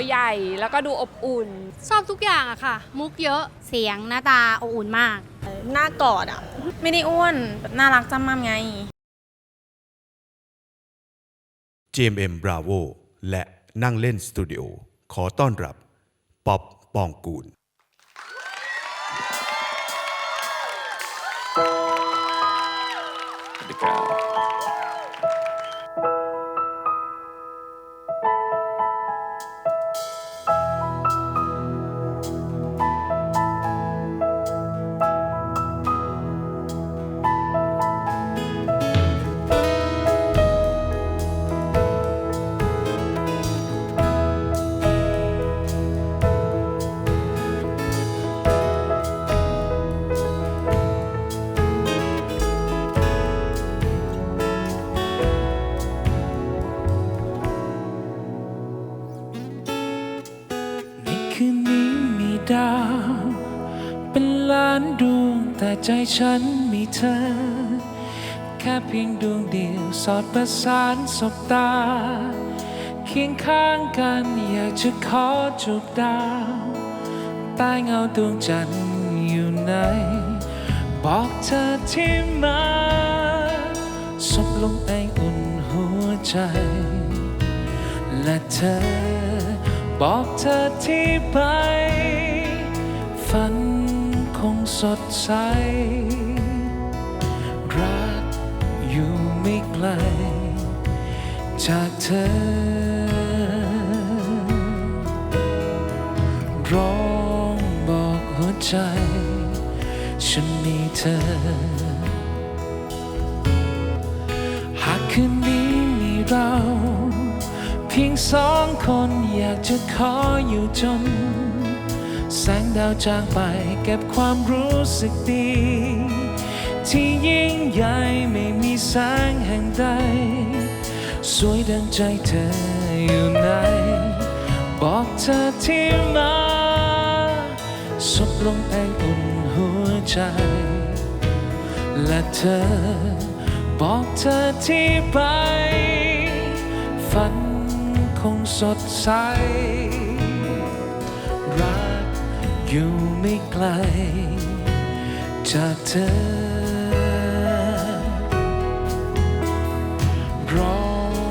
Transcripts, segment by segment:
ตัวใหญ่แล้วก็ดูอบอุ่น ชอบทุกอย่างอะค่ะ มุกเยอะเสียงหน้าตาอบอุ่นมาก หน้ากอดอะไม่ได้อ้วนแบบน่ารักจำมั่มไง GMM Bravo และนั่งเล่นสตูดิโอขอต้อนรับ ป๊อปปองกูลสวั ล้านดวงแต่ใจฉันมีเธอ แค่เพียงดวงเดียวสอดประสานสบตา เคียงข้างกันอยากจะขอจูบดาวใต้เงาดวงจันทร์อยู่ไหนบอกเธอที่มาสบลงไออุ่นหัวใจ และเธอ บอกเธอที่ไปฝัน สดใส รักอยู่ไม่ไกล จากเธอ ร้องบอกหัวใจ ฉันมีเธอ หากคืนนี้มีเรา เพียงสองคนอยากจะขออยู่จน แสงดาวจางไปเก็บความรู้สึกดี ที่ยิ่งใหญ่ไม่มีแสงแห่งใด สวยดังใจเธออยู่ไหนบอกเธอที่มาสบลงแองอุ่นหัวใจ และเธอ บอกเธอที่ไป ฝันคงสดใส อยู่ไม่ไกล จากเธอ ร้อ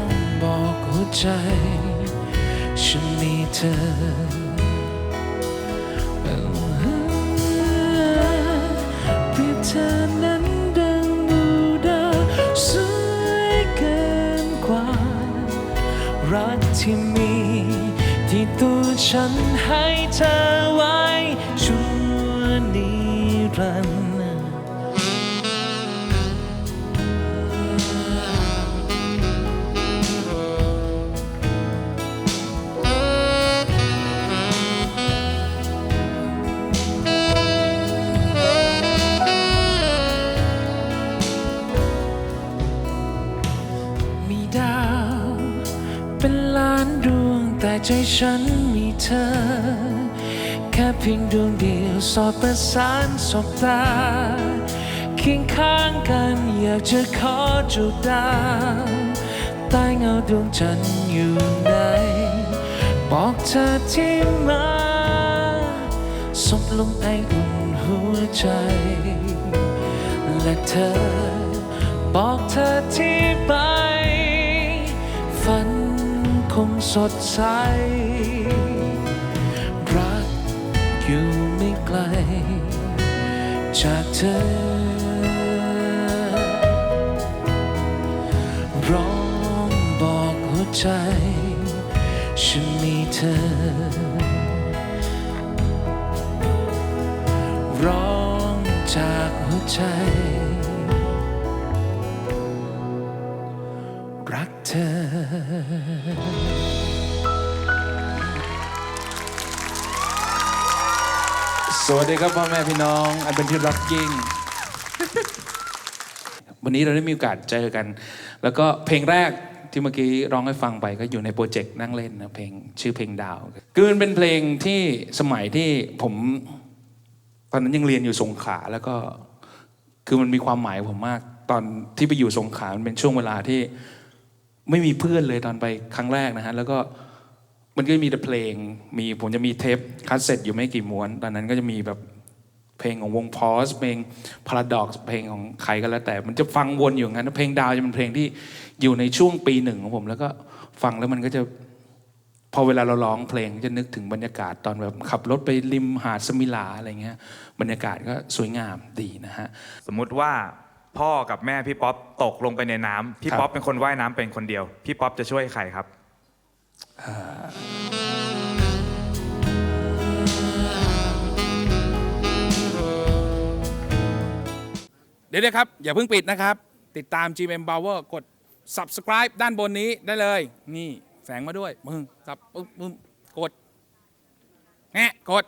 งบอกหัวใจ ฉันมีเธอเปรียบเธอนั้นดังบูดาสวยเกินกว่า รักที่มีที่ตัว ฉันให้เธอไว้ชั่วนิรันดร์มีดาวเป็นล้านดวงแต่ใจฉัน เธอ แค่เพียงดวงเดียวสอดประสานสบตาเคียงข้างกันอยากจะขอจูบดาวใต้เงาดวงจันทร์อยู่ไหนบอกเธอที่มาสบลงไออุ่นหัวใจ และเธอ บอกเธอที่ไป ฝันคงสดใส อยู่ไม่ไกล จากเธอ ร้องบอกหัวใจ ฉันมีเธอ ร้องจากหัวใจ รักเธอ สวัสดีครับพ่อแม่พี่น้องอันเป็นที่รักยิ่ง วันนี้เราได้มีโอกาสเจอกัน แล้วก็เพลงแรกที่เมื่อกี้ร้องให้ฟังไปก็อยู่ในโปรเจกต์นั่งเล่นนะเพลงชื่อเพลงดาวคือมันเป็นเพลงที่สมัยที่ผมตอนนั้นยังเรียนอยู่สงขลาแล้วก็คือมันมีความหมายผมมาก ตอนที่ไปอยู่สงขลามันเป็นช่วงเวลาที่ไม่มีเพื่อนเลยตอนไปครั้งแรกนะฮะแล้วก็ มันก็มีแต่เพลง มีผมจะมีเทปคัสเซ็ตอยู่ไม่กี่ม้วน ตอนนั้นก็จะมีแบบเพลงของวงพอสเพลง Paradox เพลงของใครก็แล้วแต่ มันจะฟังวนอยู่งั้น เพลงดาวจะเป็นเพลงที่อยู่ในช่วงปีหนึ่งของผม แล้วก็ฟังแล้วมันก็จะพอเวลาเราร้องเพลงจะนึกถึงบรรยากาศตอนแบบขับรถไปริมหาดสมิลาอะไรเงี้ยบรรยากาศก็สวยงามดีนะฮะ สมมุติว่าพ่อกับแม่พี่ป๊อปตกลงไปในน้ำพี่ป๊อปเป็นคนว่ายน้ำเป็นคนเดียว พี่ป๊อปจะช่วยใครครับ เดี๋ยวนะครับ อย่าเพิ่งปิดนะครับ ติดตาม GM Power กด subscribe ด้านบนนี้ได้เลย นี่แสงมาด้วยมึงสับปึ๊บปึ๊บกดแงะกด